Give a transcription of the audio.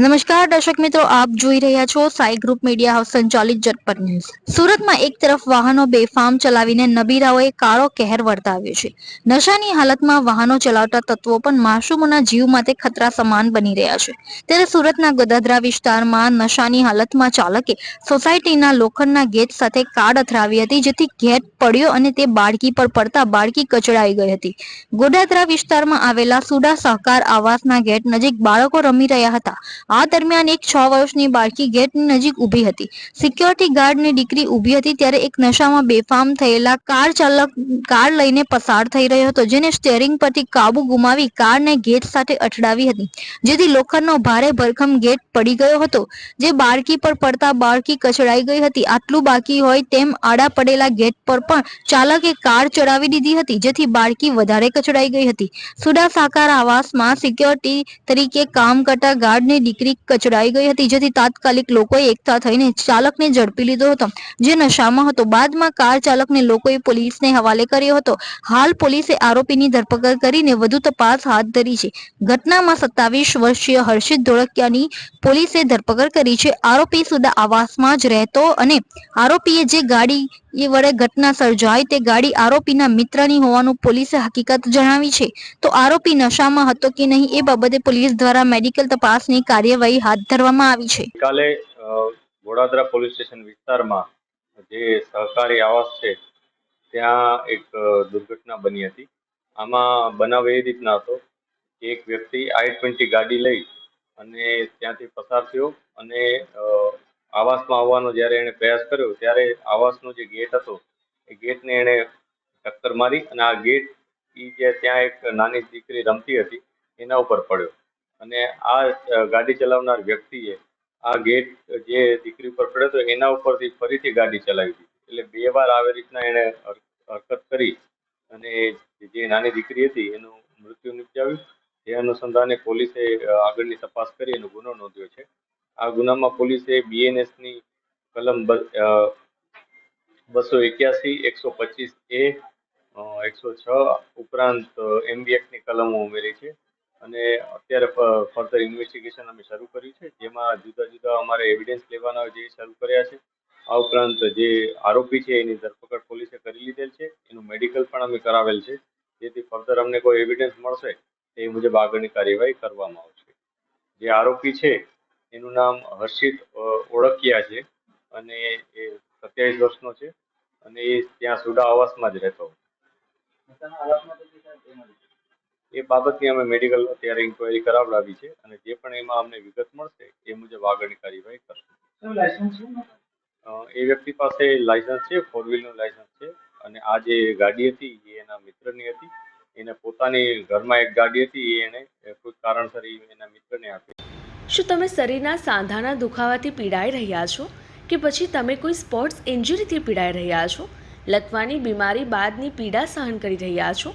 નમસ્કાર, દર્શક મિત્રો, આપ જોઈ રહ્યા છો સાઈ ગ્રુપ મીડિયા હાઉસ સંચાલિત જટપટ ન્યૂઝ. સુરતમાં એક તરફ વાહનો બેફામ ચલાવીને નબીરાઓએ કાળો કહેર વર્તાવ્યો છે. નશાની હાલતમાં વાહનો ચલાવતા તત્વો પણ માસુમોના જીવ માટે ખતરા સમાન બની રહ્યા છે. ત્યારે સુરતના ગોદાદરા વિસ્તારમાં નશાની હાલતમાં ચાલકે સોસાયટીના લોખંડના ગેટ સાથે કાર અથડાવી હતી, જેથી ગેટ પડ્યો અને તે બાળકી પર પડતા બાળકી કચડાઈ ગઈ હતી. ગોડાદરા વિસ્તારમાં આવેલા સુડા સહકાર આવાસના ગેટ નજીક બાળકો રમી રહ્યા હતા. આ દરમિયાન એક છ વર્ષની બાળકી ગેટની નજીક ઊભી હતી. સિક્યોરિટી ગાર્ડની દીકરી ઊભી હતી ત્યારે એક નશામાં બેફામ થયેલા કાર ચાલક કાર લઈને પસાર થઈ રહ્યો હતો, જેને સ્ટેરિંગ પરથી કાબુ ગુમાવી કારને ગેટ સાથે અથડાવી હતી. જેથી લોખંડનો ભારે ભરખમ ગેટ પડી ગયો હતો. જે બાળકી પર પડતા બાળકી કચડાઈ ગઈ હતી. આટલું બાકી હોય તેમ આડા પડેલા ગેટ પર પણ ચાલકે કાર ચડાવી દીધી હતી, જેથી બાળકી વધારે કચડાઈ ગઈ હતી. સુડા સાકાર આવાસમાં સિક્યોરિટી તરીકે કામ કરતા ગાર્ડની દીકરી કચડાઈ ગઈ હતી, જેથી તાત્કાલિક લોકોએ એકઠા થઈને ચાલકને ઝડપી લીધો હતો. જે નશામાં હતો. બાદમાં કાર ચાલકને લોકોએ પોલીસને હવાલે કર્યો હતો. હાલ પોલીસે આરોપીની ધરપકડ કરીને વધુ તપાસ હાથ ધરી છે. ઘટનામાં સત્તાવીસ વર્ષીય હર્ષિત ધોળકિયાની પોલીસે ધરપકડ કરી છે. આરોપી સુદા આવાસમાં જ રહેતો અને આરોપીએ જે ગાડી એ વડે ઘટના સર્જાય તે ગાડી આરોપીના મિત્રની હોવાનું પોલીસે હકીકત જણાવી છે. તો આરોપી નશામાં હતો કે નહીં એ બાબતે પોલીસ દ્વારા મેડિકલ તપાસની કાર્યવાહી હાથ ધરવામાં આવી છે. કાલે વડોદરા પોલીસ સ્ટેશન વિસ્તારમાં જે સહકારી આવાસ છે, ત્યાં એક દુર્ઘટના બની હતી. આમાં બનાવ એ રીતના હતો કે એક વ્યક્તિ આઈ ટ્વેન્ટી ગાડી લઈ અને ત્યાંથી પસાર થયો અને આવાસમાં આવવાનો જ્યારે એણે પ્રયાસ કર્યો, ત્યારે આવાસનો જે ગેટ હતો, એ ગેટને એણે ટક્કર મારી અને આ ગેટ એ જે ત્યાં એક નાની દીકરી રમતી હતી, એના ઉપર પડ્યો. અને આ ગાડી ચલાવનાર વ્યક્તિએ આ ગેટ, જે દીકરી ઉપર પડ્યો હતો, એના ઉપરથી ફરીથી ગાડી ચલાવી દીધી. એટલે બે વાર આવી રીતના એણે હર- હરકત કરી અને જે નાની દીકરી હતી, એનું મૃત્યુ નિપજાવ્યું. જે અનુસંધાને પોલીસે આગળની તપાસ કરી, એનો ગુનો નોંધ્યો છે. આ ગુનામાં પોલીસે બીએનએસની કલમ બસો એક્યાસી, એકસો પચીસ એ એકસો છ ઉપરાંત એમબી એક્ટની કલમો ઉમેરી છે. અને અત્યારે ફર્ધર ઇન્વેસ્ટિગેશન અમે શરૂ કર્યું છે, જેમાં જુદા જુદા અમારે એવિડન્સ લેવાના જે શરૂ કર્યા છે. આ ઉપરાંત જે આરોપી છે, એની ધરપકડ પોલીસે કરી લીધેલ છે. એનું મેડિકલ પણ અમે કરાવેલ છે. જેથી ફર્ધર અમને કોઈ એવિડન્સ મળશે એ મુજબ આગળની કાર્યવાહી કરવામાં આવશે. જે આરોપી છે, એનું નામ હર્ષિત ઓળખિયા છે અને એ સત્યાવીસ વર્ષનો છે અને એ ત્યાં સુડા આવાસમાં જ રહેતો એ બાબતની અમે મેડિકલ અત્યારે ઇન્કવાયરી કરાવડાવી છે અને જે પણ એમાં અમને વિગત મળશે એ મુજબ આગળની કાર્યવાહી કરશું. અ, એ વ્યક્તિ પાસે લાયસન્સ છે ફોર વ્હીલનું લાયસન્સ છે અને આ જે ગાડી હતી એ એના મિત્રની હતી. એને પોતાની ઘરમાં એક ગાડી હતી એ એને કોઈ કારણસર એના મિત્રને આપી. શું તમે શરીરના સાંધાના દુખાવાથી પીડાઈ રહ્યા છો? કે પછી તમે કોઈ સ્પોર્ટ્સ ઇન્જરીથી પીડાઈ રહ્યા છો? લકવાની બીમારી બાદની પીડા સહન કરી રહ્યા છો?